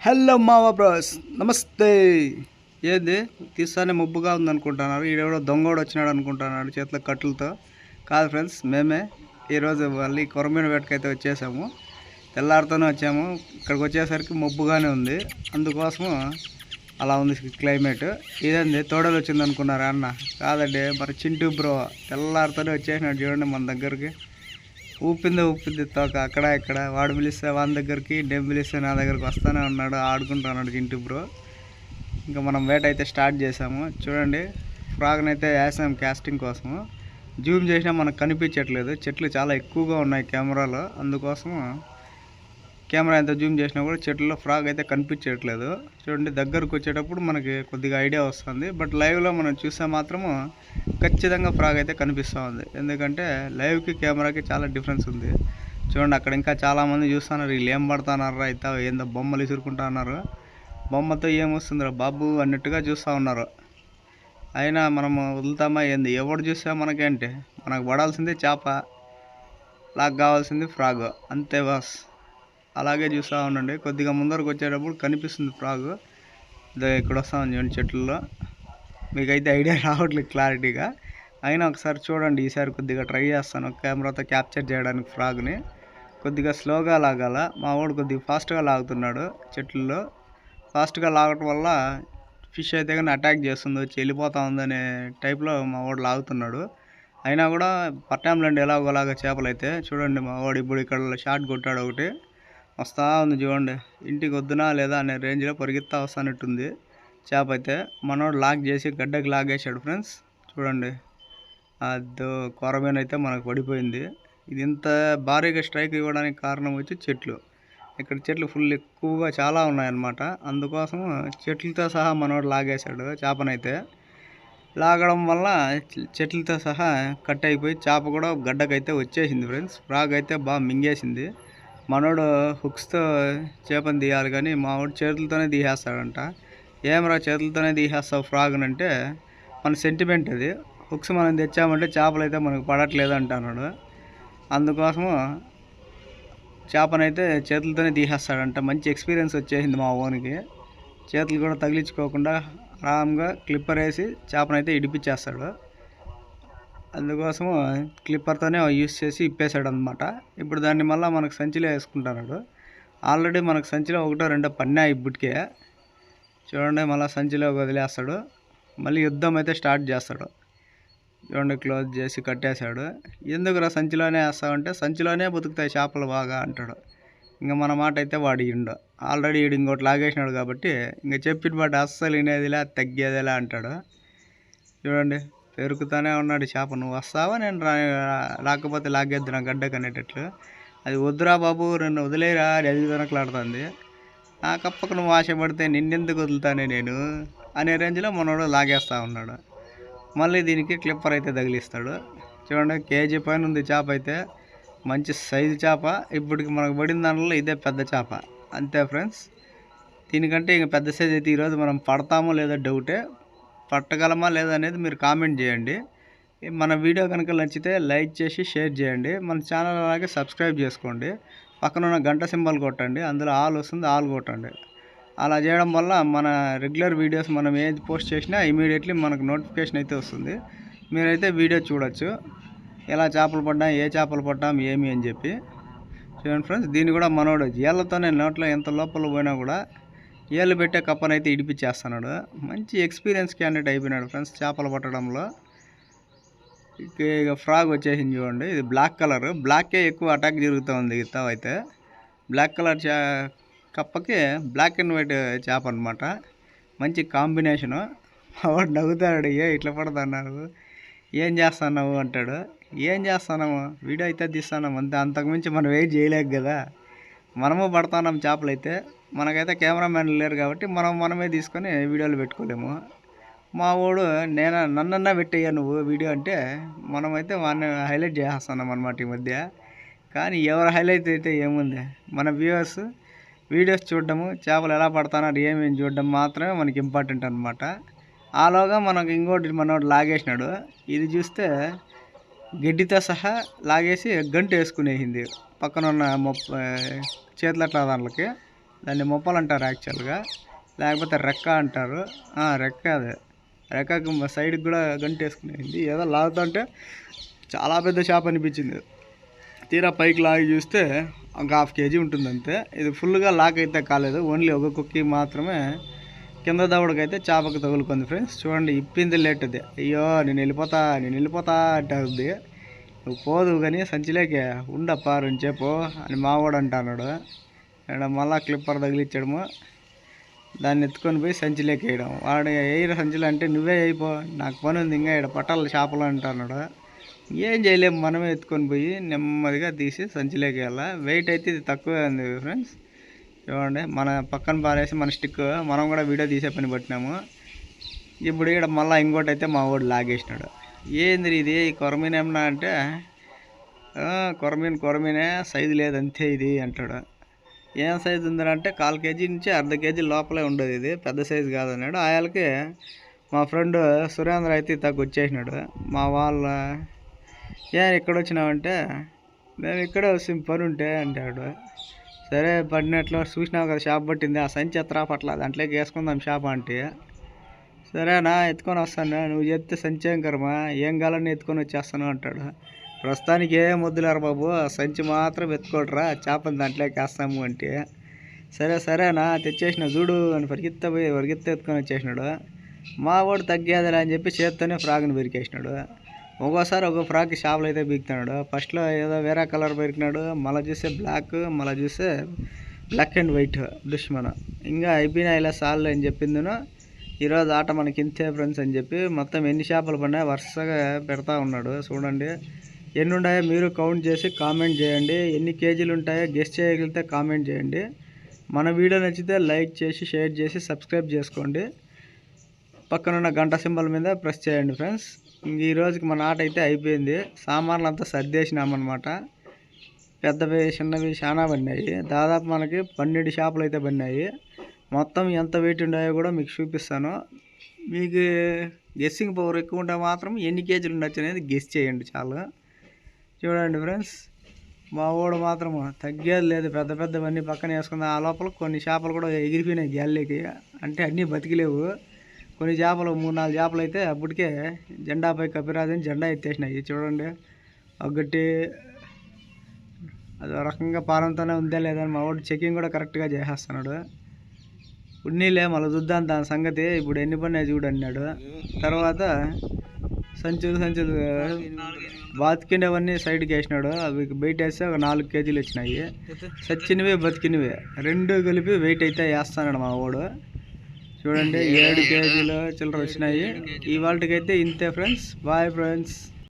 Hello మావా bros నమస్తే. ఏంది? తీసానే ముబ్బుగా ఉందనుకుంటున్నారు. ఈడెవడో దొంగోడు వచ్చినాడు అనుకుంటున్నాడు చేతిలో కట్టులతో. కాదు ఫ్రెండ్స్ మేమే ఈరోజు మళ్ళీ కొరమీన వేటకైతే వచ్చేసాము. తెల్లారితోనే వచ్చాము. ఇక్కడికి వచ్చేసరికి మబ్బుగానే ఉంది. అందుకోసము అలా ఉంది క్లైమేట్. ఇదేంది? తోడలు వచ్చింది అనుకున్నారా అన్న? కాదండి మరి చింటూ బ్రో తెల్లారితోనే వచ్చేసినాడు చూడండి మన దగ్గరికి. ఊపింది ఊపింది తోక. అక్కడ ఇక్కడ. వాడు పిలిస్తే వాని దగ్గరికి నేను పిలిస్తే నా దగ్గరికి వస్తానే ఉన్నాడు ఆడుకుంటున్నాడు ఇంటి బ్రో. ఇంకా మనం వేట అయితే స్టార్ట్ చేసాము చూడండి ఫ్రాగ్ని అయితే వేసాము క్యాస్టింగ్ కోసము. జూమ్ చేసినా మనకు కనిపించట్లేదు. చెట్లు చాలా ఎక్కువగా ఉన్నాయి కెమెరాలో. అందుకోసము కెమెరా ఎంత జూమ్ చేసినా కూడా చెట్లలో ఫ్రాగ్ అయితే కనిపించట్లేదు. చూడండి దగ్గరకు వచ్చేటప్పుడు మనకి కొద్దిగా ఐడియా వస్తుంది. బట్ లైవ్లో మనం చూస్తే మాత్రము ఖచ్చితంగా ఫ్రాగ్ అయితే కనిపిస్తూ ఉంది. ఎందుకంటే లైవ్కి కెమెరాకి చాలా డిఫరెన్స్ ఉంది. చూడండి అక్కడ ఇంకా చాలామంది చూస్తున్నారు. వీళ్ళు ఏం పడుతున్నారా అయితే ఏందో బొమ్మలు ఇసురుకుంటున్నారు బొమ్మతో ఏమొస్తుందిరా బాబు అన్నట్టుగా చూస్తూ ఉన్నారు. అయినా మనము వదులుతామా ఏంది? ఎవడు చూసా మనకేంటి? మనకు పడాల్సిందే చేప. లాక్ కావాల్సింది ఫ్రాగ్. అంతే బాస్. అలాగే చూస్తూ ఉండండి. కొద్దిగా ముందరకు వచ్చేటప్పుడు కనిపిస్తుంది ఫ్రాగ్. ఇక్కడ ఇక్కడ వస్తామని చూడండి చెట్లలో మీకైతే ఐడియా రావట్లేదు క్లారిటీగా. అయినా ఒకసారి చూడండి ఈసారి కొద్దిగా ట్రై చేస్తాను కెమెరాతో క్యాప్చర్ చేయడానికి ఫ్రాగ్ని. కొద్దిగా స్లోగా లాగాల. మా వాడు కొద్దిగా ఫాస్ట్గా లాగుతున్నాడు చెట్లలో ఫాస్ట్గా లాగటం వల్ల ఫిష్ అయితే కానీ అటాక్ చేస్తుంది వచ్చి వెళ్ళిపోతా ఉందనే టైప్లో మా వాడు లాగుతున్నాడు. అయినా కూడా పట్టాంలండి ఎలాగోలాగా చేపలు అయితే చూడండి మా వాడు ఇప్పుడు ఇక్కడ షార్ట్ కొట్టాడు ఒకటి. వస్తా ఉంది చూడండి. ఇంటికి వద్దునా లేదా అనే రేంజ్లో పరిగెత్తా వస్తానట్టుంది చేప అయితే మనోడు లాక్ చేసి గడ్డకి లాగేశాడు ఫ్రెండ్స్ చూడండి. అదో కొరమేన అయితే మనకు పడిపోయింది. ఇది ఇంత భారీగా స్ట్రైక్ ఇవ్వడానికి కారణం వచ్చి చెట్లు. ఇక్కడ చెట్లు ఫుల్ ఎక్కువగా చాలా ఉన్నాయన్నమాట. అందుకోసం చెట్లతో సహా మనోడు లాగేశాడు చేపనైతే. లాగడం వల్ల చెట్లతో సహా కట్ అయిపోయి చేప కూడా గడ్డకైతే వచ్చేసింది ఫ్రెండ్స్ ఫ్రాగ్ అయితే బాగా మింగేసింది. మనోడు హుక్స్తో చేపని తీయాలి కానీ మావాడు చేతులతోనే తీసేస్తాడంట. ఏమరా చేతులతోనే తీసేస్తావు ఫ్రాగ్ అంటే మన సెంటిమెంట్ అది. హుక్స్ మనం తెచ్చామంటే చేపలు అయితే మనకు పడట్లేదు అంటున్నాడు. అందుకోసము చేపనైతే చేతులతోనే తీసేస్తాడంట. మంచి ఎక్స్పీరియన్స్ వచ్చేసింది మా ఓనికి. చేతులు కూడా తగిలించుకోకుండా ఆరామ్గా క్లిప్పర్ వేసి చేపనైతే ఇడిపించేస్తాడు. అందుకోసము క్లిప్పర్తోనే యూస్ చేసి ఇప్పేశాడు అనమాట ఇప్పుడు దాన్ని మళ్ళీ మనకు సంచిలో వేసుకుంటున్నాడు. ఆల్రెడీ మనకు సంచిలో ఒకటో రెండో పన్నాయి ఇప్పటికే. చూడండి మళ్ళీ సంచిలో వదిలేస్తాడు. మళ్ళీ యుద్ధం అయితే స్టార్ట్ చేస్తాడు. చూడండి క్లోజ్ చేసి కట్టేశాడు. ఎందుకురా సంచిలోనే వేస్తామంటే సంచిలోనే బతుకుతాయి చేపలు బాగా అంటాడు. ఇంకా మన మాట అయితే వాడు ఇండు ఆల్రెడీ వీడు ఇంకోటి లాగేసినాడు కాబట్టి ఇంకా చెప్పిన మాట అస్సలు వినేదిలా తగ్గేదిలా అంటాడు. చూడండి. పెరుగుతూనే ఉన్నాడు చేప. నువ్వు వస్తావా? నేను రా రాకపోతే లాగేద్దురా గడ్డకు అనేటట్లు. అది వద్దురా బాబు నన్ను వదిలేరా? అది అది వెనకలాడుతుంది. నా కప్పకు నువ్వు ఆశపడితే నిన్నెందుకు వదులుతానే నేను? అనే రేంజ్లో మనోడు లాగేస్తూ ఉన్నాడు. మళ్ళీ దీనికి క్లిప్పర్ అయితే తగిలిస్తాడు. చూడండి కేజీ పైన ఉంది చేప అయితే. మంచి సైజు చేప. ఇప్పటికి మనకు పడిన దాంట్లో ఇదే పెద్ద చేప. అంతే ఫ్రెండ్స్. దీనికంటే ఇంక పెద్ద సైజ్ అయితే ఈరోజు మనం పడతామో లేదో డౌటే. పట్టగలమా లేదా అనేది మీరు కామెంట్ చేయండి. మన వీడియో కనుక నచ్చితే లైక్ చేసి షేర్ చేయండి. మన ఛానల్ అలాగే సబ్స్క్రైబ్ చేసుకోండి. పక్కన ఉన్న గంట సింబల్ కొట్టండి. అందులో ఆల్ వస్తుంది ఆల్ కొట్టండి. అలా చేయడం వల్ల మన రెగ్యులర్ వీడియోస్ మనం ఏది పోస్ట్ చేసినా ఇమీడియట్లీ మనకు నోటిఫికేషన్ అయితే వస్తుంది. మీరైతే వీడియో చూడొచ్చు. ఎలా చేపలు పడ్డాం ఏ చేపలు పడ్డాం ఏమి అని చెప్పి. చూడండి ఫ్రెండ్స్ దీన్ని కూడా మనోడు నేను నోట్లో ఎంత లోపల పోయినా కూడా ఏళ్ళు పెట్టే కప్పనైతే ఇడిపించేస్తున్నాడు. మంచి ఎక్స్పీరియన్స్ క్యాండిడేట్ అయిపోయినాడు ఫ్రెండ్స్ చేపలు పట్టడంలో. ఇక ఇక ఫ్రాగ్ వచ్చేసింది చూడండి. ఇది బ్లాక్ కలర్. బ్లాకే ఎక్కువ అటాక్ జరుగుతూ ఉంది ఇత్తావ అయితే. బ్లాక్ కలర్ చే కప్పకి బ్లాక్ అండ్ వైట్ చేప అనమాట మంచి కాంబినేషను వాడు నవ్వుతాడు ఏ ఇట్లా పడతాన్నారు? ఏం చేస్తున్నావు? అంటాడు. ఏం చేస్తున్నాము వీడియో అయితే తీస్తున్నాం. అంతే. అంతకుమించి మనం ఏం చేయలేక కదా. మనము పడుతున్నాం చేపలు అయితే మనకైతే కెమెరామ్యాన్లు లేరు కాబట్టి మనం మనమే తీసుకొని వీడియోలు పెట్టుకోలేము. మా వాడు నేను నన్నన్నా పెట్టయ్యా నువ్వు వీడియో అంటే మనమైతే వాడిని హైలైట్ చేస్తున్నాం అనమాట ఈ మధ్య. కానీ ఎవరు హైలైట్ అయితే ఏముంది? మన వ్యూవర్స్ వీడియోస్ చూడడము చేపలు ఎలా పడతానో ఏమేమి చూడడం మాత్రమే మనకి ఇంపార్టెంట్ అనమాట ఆలోగా మనకు ఇంకోటి మనోడు లాగేసినాడు. ఇది చూస్తే గడ్డితో సహా లాగేసి గంట వేసుకునేసింది పక్కన ఉన్న మొప్ప చేతులట్ల దాంట్లోకి. దాన్ని మొప్పలు అంటారు యాక్చువల్గా. లేకపోతే రెక్క అంటారు. ఆ, రెక్క అదే. రెక్కకి సైడ్కి కూడా గంట వేసుకునేది ఏదో లాగుతుంటే చాలా పెద్ద చేప అనిపించింది. తీరా పైకి లాగి చూస్తే ఒక హాఫ్ కేజీ ఉంటుంది అంతే. ఇది ఫుల్గా లాక్ అయితే కాలేదు. ఓన్లీ ఒక కుక్కి మాత్రమే కింద దవడకైతే చేపకు తగులుకుంది ఫ్రెండ్స్. చూడండి ఇప్పింది లేట్ అది. అయ్యో నేను వెళ్ళిపోతా నేను వెళ్ళిపోతా అంటుంది. నువ్వు పోదు కానీ సంచిలోకి ఉండప్పా రెండుసేపు అని మావాడు అంటున్నాడు. ఇక్కడ మళ్ళా క్లిప్పర్ తగిలించడము దాన్ని ఎత్తుకొని పోయి సంచిలోకి వేయడం. వాడు వేయరు సంచిలో అంటే నువ్వే అయిపో నాకు పని ఉంది ఇంకా ఇక్కడ పట్టాలి చేపలు అంటున్నాడు. ఏం చేయలేము మనమే ఎత్తుకొని పోయి నెమ్మదిగా తీసి సంచిలోకి వెళ్ళాలి వెయిట్ అయితే ఇది తక్కువే ఉంది ఫ్రెండ్స్. చూడండి మన పక్కన పారేసి మన స్టిక్ మనం కూడా వీడియో తీసే పని పట్టినాము. ఇప్పుడు ఇక్కడ మళ్ళీ ఇంకోటి అయితే మా వాడు లాగేసినాడు. ఏంది ఇది? కొరమీన్ ఏమన్నా అంటే కొరమీన్ కొరమీనే సైజు లేదు అంతే ఇది అంటాడు. ఏం సైజు ఉందంటే కాల్ కేజీ నుంచి అర్ధ కేజీ లోపలే ఉండదు ఇది. పెద్ద సైజు కాదన్నాడు. ఆయనకి మా ఫ్రెండ్ సురేంద్ర అయితే తగ్గు వచ్చేసినాడు. మా వాళ్ళ ఏ ఇక్కడ వచ్చినావంటే? మేము ఇక్కడే వచ్చి పని ఉంటే అంటాడు. సరే పడినట్లు చూసినావు కదా షాప్ పట్టింది. ఆ సంచి ఎత్తరా పట్ల దాంట్లోకి వేసుకుందాం షాప్ అంటే. సరేనా ఎత్తుకొని వస్తాను. నువ్వు చెప్తే సంచయం కర్మ? ఏం కావాలని ఎత్తుకొని వచ్చేస్తాను అంటాడు. ప్రస్తుతానికి ఏం వద్దులేరు బాబు ఆ సంచి మాత్రం ఎత్తుకోడరా చేపని దాంట్లోకి వేస్తాము అంటే. సరే సరేనా తెచ్చేసిన చూడు అని పరిగెత్త పోయి పరిగెత్త ఎత్తుకొని వచ్చేసినాడు. మా వాడు తగ్గేదిలే అని చెప్పి చేత్తోనే ఫ్రాక్ని పెరికేసినాడు ఒక్కోసారి ఒక ఫ్రాక్ షాపులో అయితే బీకుతున్నాడు. ఫస్ట్లో ఏదో వేరే కలర్ పెరికినాడు మళ్ళీ చూస్తే బ్లాక్ మళ్ళీ చూస్తే బ్లాక్ అండ్ వైట్ దుష్మన్. ఇంకా అయిపోయినా ఇలా సార్లు అని చెప్పిందిను. ఈరోజు ఆట మనకి ఇంతే ఫ్రెండ్స్ అని చెప్పి మొత్తం ఎన్ని చేపలు పడినా వరుసగా పెడతా ఉన్నాడు. చూడండి. ఎన్ని ఉన్నాయో మీరు కౌంట్ చేసి కామెంట్ చేయండి. ఎన్ని కేజీలు ఉంటాయో గెస్ట్ చేయగలిగితే కామెంట్ చేయండి. మన వీడియో నచ్చితే లైక్ చేసి షేర్ చేసి సబ్స్క్రైబ్ చేసుకోండి. పక్కనున్న గంట సింబల్ మీద ప్రెస్ చేయండి ఫ్రెండ్స్. ఇంక ఈరోజుకి మన ఆట అయితే అయిపోయింది. సామాన్లు అంతా సర్దేసినామన్నమాట. పెద్దవి చిన్నవి చాలా పడినాయి. దాదాపు మనకి పన్నెండు షాపులు అయితే పడినాయి. మొత్తం ఎంత వెయిట్ ఉన్నాయో కూడా మీకు చూపిస్తాను. మీకు గెస్సింగ్ పవర్ ఎక్కువ ఉంటే మాత్రం ఎన్ని కేజీలు ఉండొచ్చు అనేది గెస్ చేయండి చాలా. చూడండి ఫ్రెండ్స్ మా వాడు మాత్రం తగ్గేది లేదు. పెద్ద పెద్దవన్నీ పక్కన వేసుకుంది ఆ లోపల కొన్ని చేపలు కూడా ఎగిరిపోయినాయి గాలికి అంటే అన్నీ బతికిలేవు. కొన్ని చేపలు మూడు నాలుగు చేపలు అయితే అప్పటికే జెండాపై కపిరాదని జెండా ఎత్తేసినాయి. చూడండి ఒకటి అది రకంగా పారంతోనే ఉందా లేదని మా వాడు చెకింగ్ కూడా కరెక్ట్గా చేసేస్తున్నాడు. ఉన్నీలే మళ్ళీ చూద్దాం దాని సంగతి. ఇప్పుడు ఎన్ని పడినాయి చూడు అన్నాడు. తర్వాత సంచులు సంచులు. బతికినవన్నీ సైడ్కి వేసినాడు. అవి బయట వేస్తే ఒక నాలుగు కేజీలు వచ్చినాయి. సచ్చినవి బతికినవి. రెండు కలిపి వెయిట్ అయితే వేస్తున్నాడు మా వాడు. చూడండి ఏడు కేజీలు చిల్లర వచ్చినాయి. ఈ వాళ్ళకైతే ఇంతే ఫ్రెండ్స్. Bye friends.